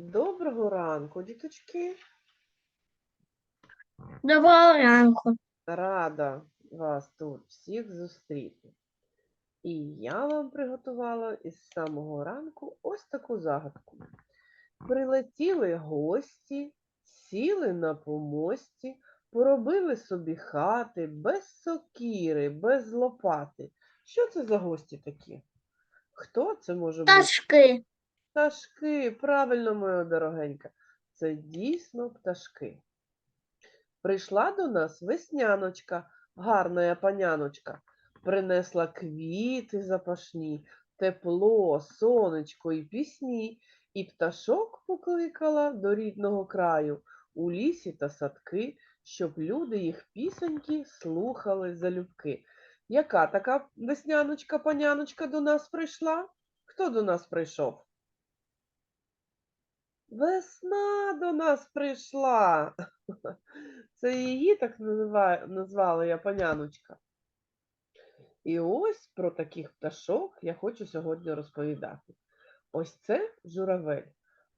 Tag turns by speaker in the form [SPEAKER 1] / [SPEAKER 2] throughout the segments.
[SPEAKER 1] Доброго ранку, діточки.
[SPEAKER 2] Доброго ранку.
[SPEAKER 1] Рада вас тут всіх зустріти. І я вам приготувала із самого ранку ось таку загадку. Прилетіли гості, сіли на помості, поробили собі хати без сокіри, без лопати. Що це за гості такі? Хто це може бути?
[SPEAKER 2] Пташки.
[SPEAKER 1] Пташки, правильно, моя дорогенька, це дійсно пташки. Прийшла до нас весняночка, гарна паняночка, принесла квіти запашні, тепло, сонечко і пісні, і пташок покликала до рідного краю у лісі та садки, щоб люди їх пісеньки слухали залюбки. Яка така весняночка, паняночка до нас прийшла? Хто до нас прийшов? Весна до нас прийшла. Це її так назвала я паняночка. І ось про таких пташок я хочу сьогодні розповідати. Ось це журавель.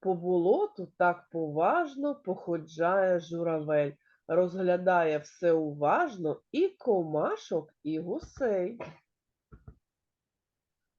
[SPEAKER 1] По болоту так поважно походжає журавель, розглядає все уважно і комашок, і гусей.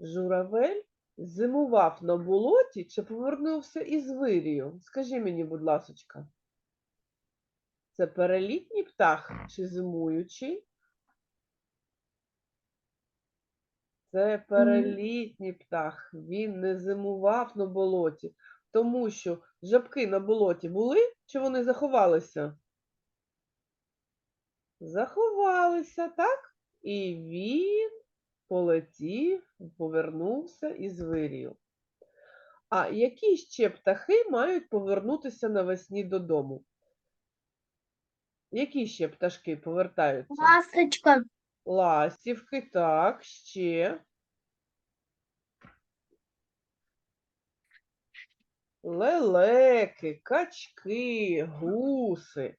[SPEAKER 1] Журавель Зимував на болоті чи повернувся із вирію? Скажи мені, будь ласочка. Це перелітній птах чи зимуючий? Це перелітній птах. Він не зимував на болоті, тому що жабки на болоті були чи вони заховалися? Заховалися, так? І він полетів, повернувся із вирію. А які ще птахи мають повернутися навесні додому? Які ще пташки повертаються?
[SPEAKER 2] Ласточка.
[SPEAKER 1] Ластівки, так, ще. Лелеки, качки, гуси,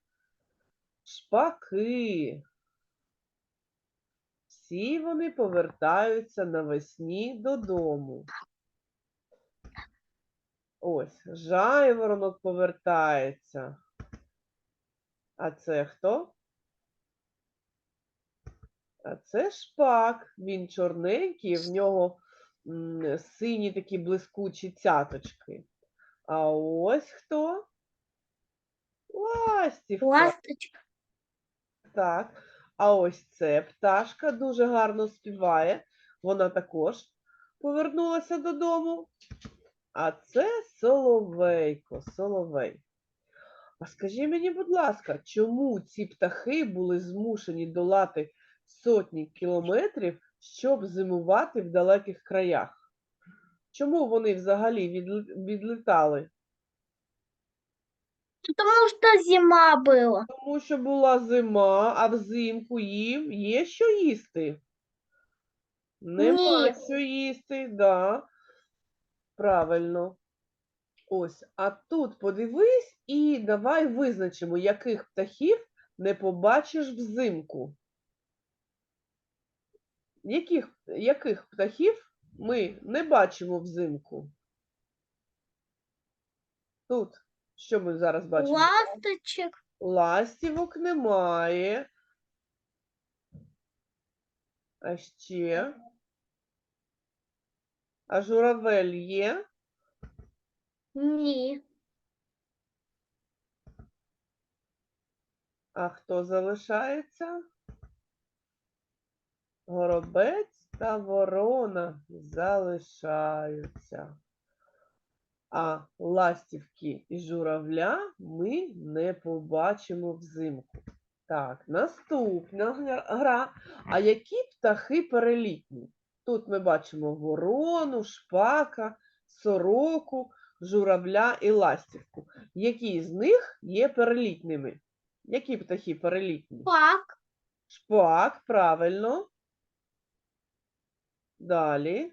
[SPEAKER 1] шпаки. Всі вони повертаються навесні додому. Ось, жайворонок повертається. А це хто? А це шпак. Він чорненький, в нього сині такі блискучі цяточки. А ось хто? Ластівка.
[SPEAKER 2] Ласточка.
[SPEAKER 1] Так. А ось це пташка дуже гарно співає. Вона також повернулася додому. А це соловейко, соловей. А скажи мені, будь ласка, чому ці птахи були змушені долати сотні кілометрів, щоб зимувати в далеких краях? Чому вони взагалі відлітали?
[SPEAKER 2] Потому что зима была.
[SPEAKER 1] Тому що була зима, а взимку їм є що їсти. Нема
[SPEAKER 2] Ні.
[SPEAKER 1] що їсти, да. Правильно. Ось, а тут подивись і давай визначимо, яких птахів не побачиш взимку. Яких, яких птахів ми не бачимо взимку? Тут, що ми зараз бачимо?
[SPEAKER 2] Ласточек.
[SPEAKER 1] Ластівок немає. А ще. А журавель є?
[SPEAKER 2] Ні.
[SPEAKER 1] А хто залишається? Горобець та ворона залишаються. А ластівки і журавля ми не побачимо взимку. Так, наступна гра-. А які птахи перелітні? Тут ми бачимо ворону, шпака, сороку, журавля і ластівку. Які з них є перелітними? Які птахи перелітні?
[SPEAKER 2] Пак.
[SPEAKER 1] Шпак, правильно. Далі.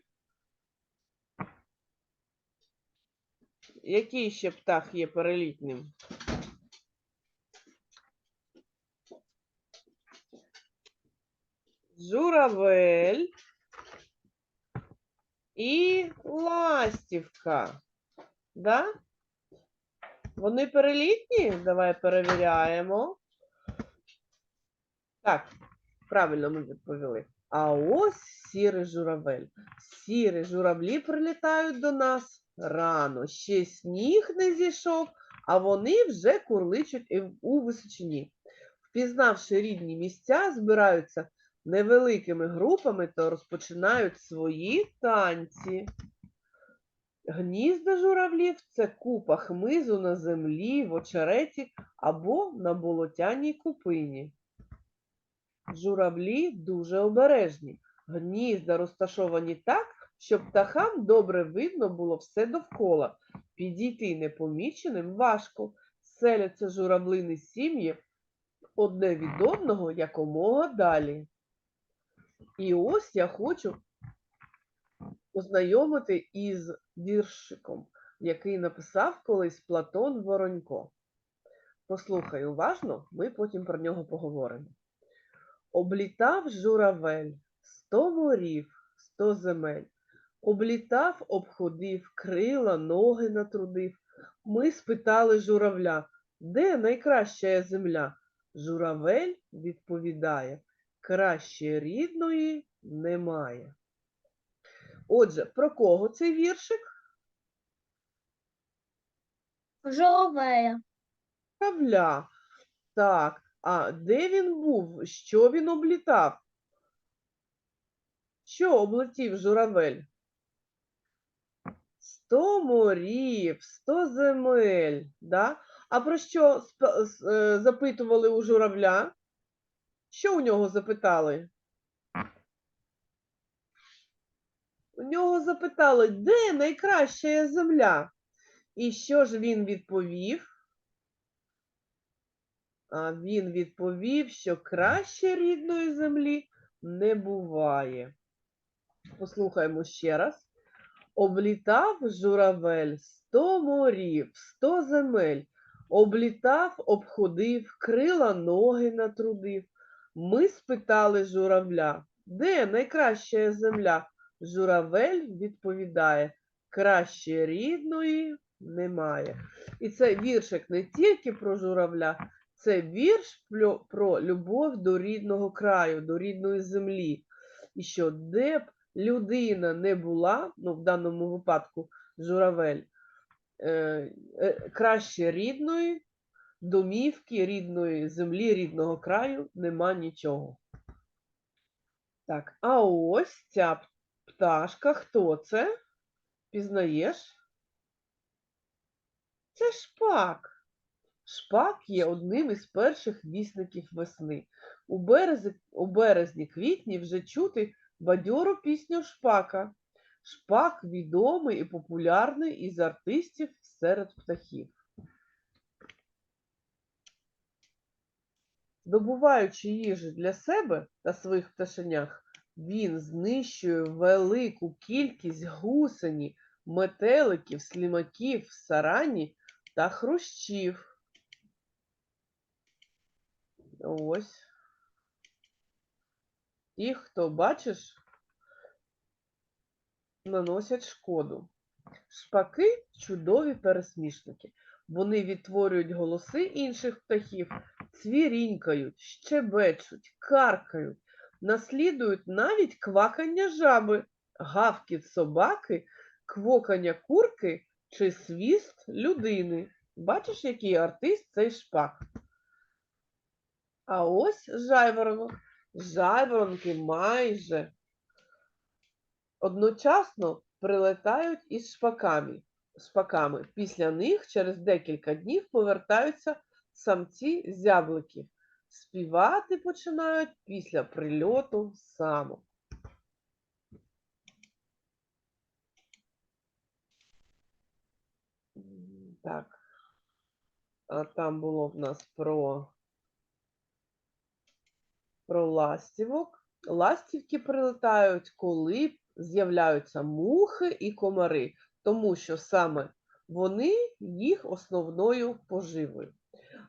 [SPEAKER 1] Який ще птах є перелітним? Журавель і ластівка. Да? Вони перелітні? Давай перевіряємо. Так, правильно ми відповіли. А ось сірий журавель. Сірі журавлі прилітають до нас рано. Ще сніг не зійшов, а вони вже курличуть у височині. Впізнавши рідні місця, збираються невеликими групами та розпочинають свої танці. Гнізда журавлів це купа хмизу на землі, в очереті або на болотяній купині. Журавлі дуже обережні. Гнізда розташовані так, щоб птахам добре видно було все довкола. Підійти непоміченим важко. Селяться журавлини сім'ї одне від одного якомога далі. І ось я хочу ознайомити із віршиком, який написав колись Платон Воронько. Послухай уважно, ми потім про нього поговоримо. Облітав журавель сто морів, сто земель. Облітав, обходив, крила, ноги натрудив. Ми спитали журавля, де найкраща земля? Журавель відповідає, краще рідної немає. Отже, про кого цей віршик?
[SPEAKER 2] Журавеля.
[SPEAKER 1] Журавля. Так, а де він був? Що він облітав? Що облетів журавель? Сто морів, сто земель. Да? А про що е, запитували у журавля? Що у нього запитали? У нього запитали, де найкраща земля? І що ж він відповів? Він відповів, що краще рідної землі не буває. Послухаймо ще раз. Облітав журавель сто морів, сто земель. Облітав, обходив, крила ноги натрудив. Ми спитали журавля, де найкраща земля? Журавель відповідає, краще рідної немає. І це віршик не тільки про журавля, це вірш про, любов до рідного краю, до рідної землі. І що де б людина не була, ну в даному випадку журавель, е, е, краще рідної домівки, рідної землі, рідного краю нема нічого. Так, а ось ця пташка, хто це? Пізнаєш? Це шпак. Шпак є одним із перших вісників весни. У березі, у березні-квітні вже чути бадьору пісню шпака. Шпак відомий і популярний із артистів серед птахів. Здобуваючи їжу для себе та своїх пташенях, він знищує велику кількість гусені, метеликів, слімаків, сарані та хрущів. Ось. Ті, хто, бачиш, наносять шкоду. Шпаки чудові пересмішники. Вони відтворюють голоси інших птахів, цвірінькають, щебечуть, каркають, наслідують навіть квакання жаби, гавкіт собаки, квокання курки чи свіст людини. Бачиш, який артист цей шпак? А ось жайворонок. Жайворонки майже одночасно прилетають із шпаками. шпаками. Після них через декілька днів повертаються самці зябликів. Співати починають після прильоту самок. Так. А там було в нас про, про ластівок. Ластівки прилетають, коли з'являються мухи і комари, тому що саме вони їх основною поживою.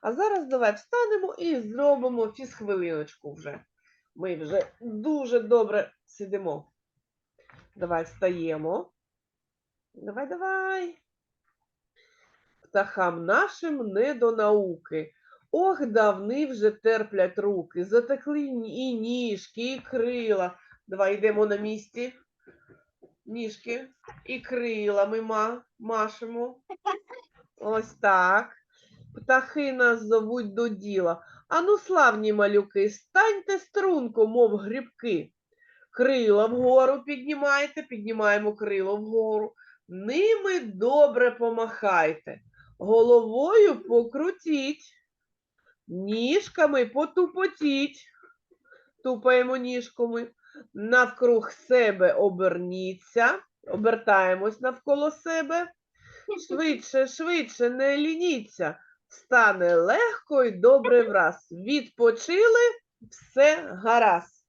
[SPEAKER 1] А зараз давай встанемо і зробимо фізхвилиночку вже. Ми вже дуже добре сидимо. Давай встаємо. Давай, давай. птахам нашим не до науки. Ох, давни вже терплять руки, затекли і ніжки, і крила. Давай йдемо на місці. Ніжки і крила ми ма, машемо. Ось так. Птахи нас зовуть до діла. Ану, славні малюки, станьте струнко, мов грибки. Крила вгору піднімайте, піднімаємо крило вгору. Ними добре помахайте, головою покрутіть, ніжками потупотіть. Тупаємо ніжками. Навкруг себе оберніться, обертаємось навколо себе. Швидше, швидше, не лініться. Стане легко і добре враз. Відпочили, все гаразд.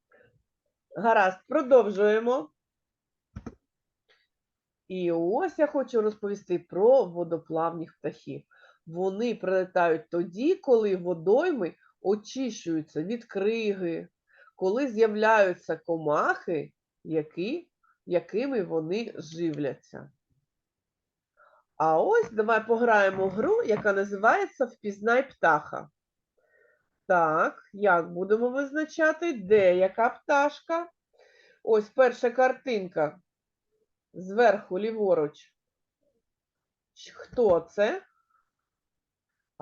[SPEAKER 1] Гаразд, продовжуємо. І ось я хочу розповісти про водоплавних птахів. Вони прилетають тоді, коли водойми очищуються від криги, коли з'являються комахи, які, якими вони живляться. А ось давай пограємо в гру, яка називається Впізнай птаха. Так, як будемо визначати, де яка пташка? Ось перша картинка. Зверху ліворуч. Хто це?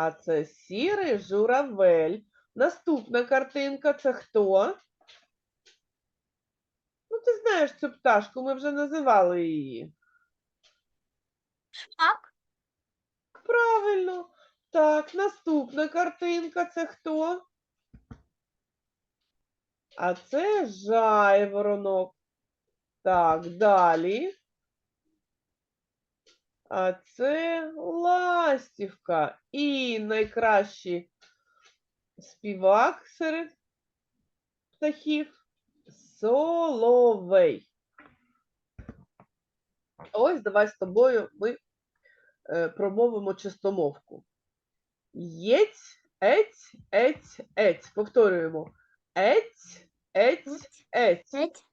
[SPEAKER 1] А це сірий журавель. Наступна картинка це хто? Ну, ти знаєш цю пташку, ми вже називали її.
[SPEAKER 2] Шпак.
[SPEAKER 1] Правильно. Так, наступна картинка це хто? А це жайворонок. Так, далі. А це ластівка. І найкращий співак серед птахів соловей. Ось давай з тобою ми е, промовимо чистомовку. Єць, ець, ець, ець. Повторюємо. Ець, ець, ець.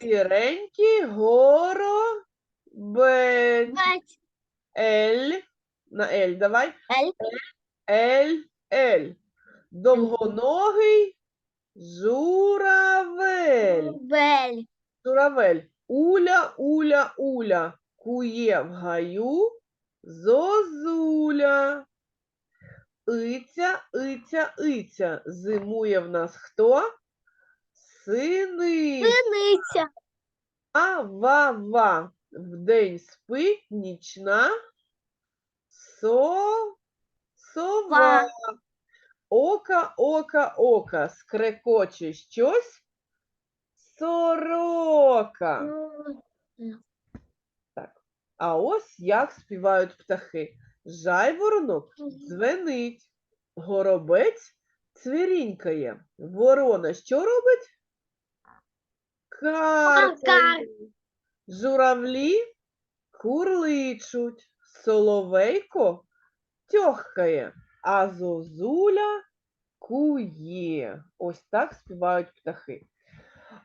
[SPEAKER 1] Сіренький горобець. Ель. На ель давай.
[SPEAKER 2] Эль.
[SPEAKER 1] Ель, ель. Довгоногий журавель.
[SPEAKER 2] Бель.
[SPEAKER 1] Журавель. Уля, уля, уля. Кує в гаю зозуля. Иця, иця, иця. Зимує в нас хто? Сини.
[SPEAKER 2] Синиця.
[SPEAKER 1] Ава-ва. Вдень спить нічна со... сова. Ока, ока, ока. Скрекоче щось. Сорока.
[SPEAKER 2] Ну,
[SPEAKER 1] А ось як співають птахи. Жайворонок дзвенить, горобець цвірінькає. Ворона що робить? Каркає. Журавлі курличуть, соловейко тьохкає, а зозуля кує. Ось так співають птахи.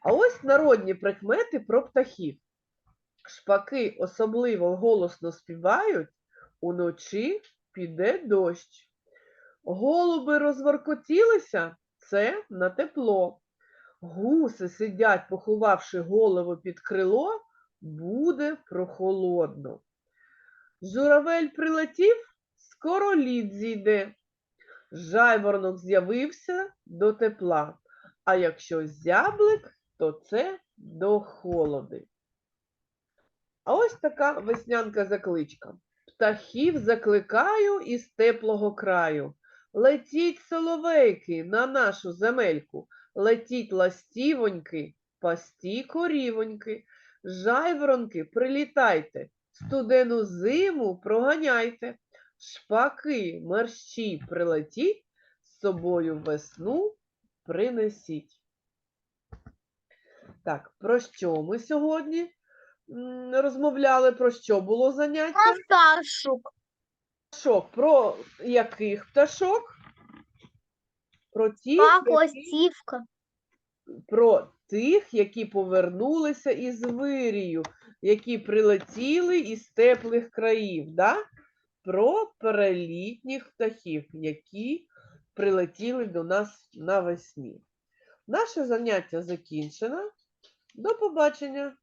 [SPEAKER 1] А ось народні прикмети про птахів. Шпаки особливо голосно співають, уночі піде дощ. Голуби розворкотілися це на тепло. Гуси сидять, поховавши голову під крило, буде прохолодно. Журавель прилетів, скоро лід зійде. Жайворонок з'явився до тепла, а якщо зяблик, то це до холоди. А ось така веснянка закличка. Птахів закликаю із теплого краю. Летіть, соловейки, на нашу земельку. Летіть ластівоньки, пасті корівоньки. Жайворонки, прилітайте, студену зиму проганяйте. Шпаки, мерщі, прилетіть, з собою весну принесіть. Так, про що ми сьогодні розмовляли? Про що було заняття?
[SPEAKER 2] Про Пташок.
[SPEAKER 1] Пташок. Про яких пташок? Про тих, які, про тих, які повернулися із вирію, які прилетіли із теплих країв. Да? про перелітніх птахів, які прилетіли до нас навесні. Наше заняття закінчено. До побачення!